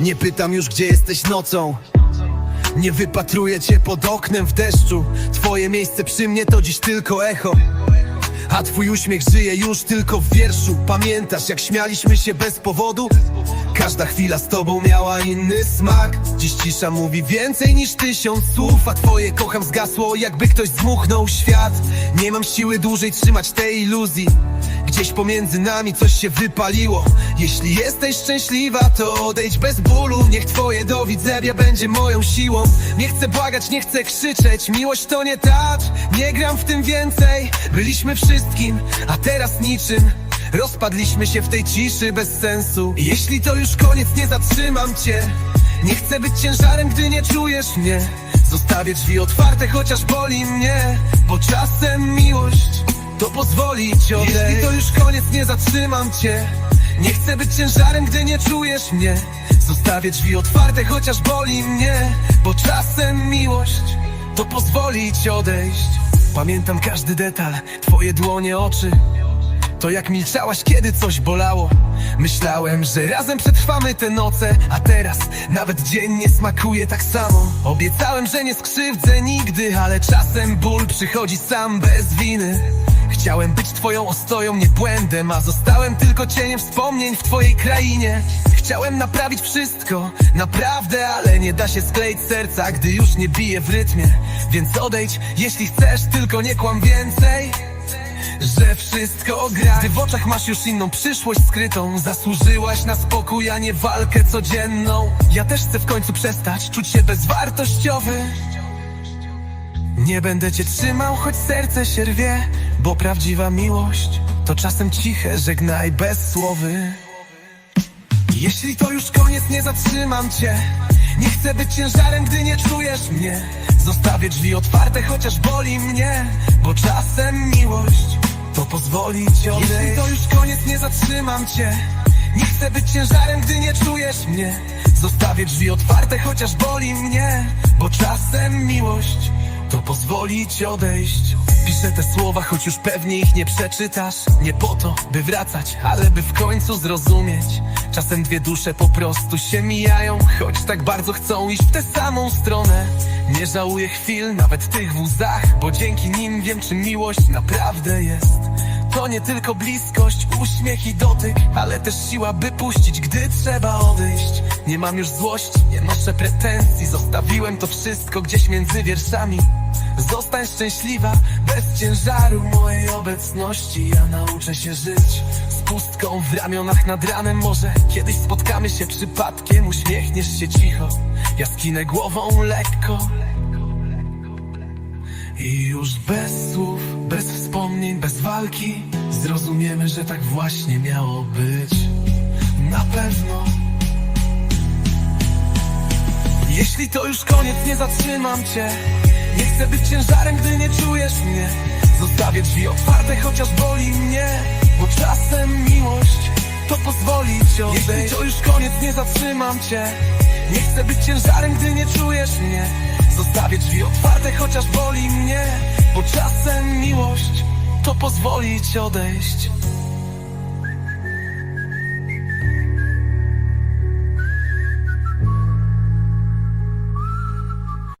Nie pytam już gdzie jesteś nocą. Nie wypatruję cię pod oknem w deszczu. Twoje miejsce przy mnie to dziś tylko echo a twój uśmiech żyje już tylko w wierszu. Pamiętasz jak śmialiśmy się bez powodu? Każda chwila z tobą miała inny smak. Dziś cisza mówi więcej niż tysiąc słów A twoje kocham zgasło jakby ktoś zmuchnął świat. Nie mam siły dłużej trzymać tej iluzji. Gdzieś pomiędzy nami coś się wypaliło. Jeśli jesteś szczęśliwa to odejdź bez bólu. Niech twoje do widzenia będzie moją siłą. Nie chcę błagać, nie chcę krzyczeć. Miłość to nie tacz, nie gram w tym więcej. Byliśmy wszystkim, a teraz niczym. Rozpadliśmy się w tej ciszy bez sensu. Jeśli to już koniec, nie zatrzymam cię. Nie chcę być ciężarem, gdy nie czujesz mnie. Zostawię drzwi otwarte, chociaż boli mnie Bo czasem miłość to pozwoli ci odejść Jeśli to już koniec, nie zatrzymam cię. Nie chcę być ciężarem, gdy nie czujesz mnie. Zostawię drzwi otwarte, chociaż boli mnie Bo czasem miłość to pozwoli ci odejść Pamiętam każdy detal, twoje dłonie, oczy. To jak milczałaś, kiedy coś bolało. Myślałem, że razem przetrwamy te noce A teraz nawet dzień nie smakuje tak samo. Obiecałem, że nie skrzywdzę nigdy Ale czasem ból przychodzi sam bez winy Chciałem być twoją ostoją, nie błędem A zostałem tylko cieniem wspomnień w twojej krainie. Chciałem naprawić wszystko, naprawdę Ale nie da się skleić serca, gdy już nie bije w rytmie. Więc odejdź, jeśli chcesz, tylko nie kłam więcej że wszystko gra. Gdy w oczach masz już inną przyszłość skrytą Zasłużyłaś na spokój, a nie walkę codzienną. Ja też chcę w końcu przestać czuć się bezwartościowy Nie będę cię trzymał, choć serce się rwie Bo prawdziwa miłość to czasem ciche żegnaj bez słowy. Jeśli to już koniec, nie zatrzymam cię. Nie chcę być ciężarem, gdy nie czujesz mnie. Zostawię drzwi otwarte, chociaż boli mnie Bo czasem miłość to pozwoli ci odejść. Jeśli to już koniec, nie zatrzymam cię. Nie chcę być ciężarem, gdy nie czujesz mnie. Zostawię drzwi otwarte, chociaż boli mnie Bo czasem to pozwoli ci odejść. Piszę te słowa, choć już pewnie ich nie przeczytasz. Nie po to, by wracać, ale by w końcu zrozumieć. Czasem dwie dusze po prostu się mijają Choć tak bardzo chcą iść w tę samą stronę. Nie żałuję chwil, nawet tych w łzach Bo dzięki nim wiem, czy miłość naprawdę jest to nie tylko bliskość, uśmiech i dotyk Ale też siła, by puścić, gdy trzeba odejść. Nie mam już złości, nie noszę pretensji Zostawiłem to wszystko gdzieś między wierszami. Zostań szczęśliwa, bez ciężaru mojej obecności. Ja nauczę się żyć z pustką w ramionach nad ranem. Może kiedyś spotkamy się przypadkiem, uśmiechniesz się cicho. Ja skinę głową lekko walki. Zrozumiemy, że tak właśnie miało być. Na pewno. Jeśli to już koniec, nie zatrzymam cię. Nie chcę być ciężarem, gdy nie czujesz mnie. Zostawię drzwi otwarte, chociaż boli mnie. Bo czasem miłość to pozwoli ci odejść. Jeśli to już koniec, nie zatrzymam cię. Nie chcę być ciężarem, gdy nie czujesz mnie. Zostawię drzwi otwarte, chociaż boli mnie. Bo czasem miłość to pozwolić odejść.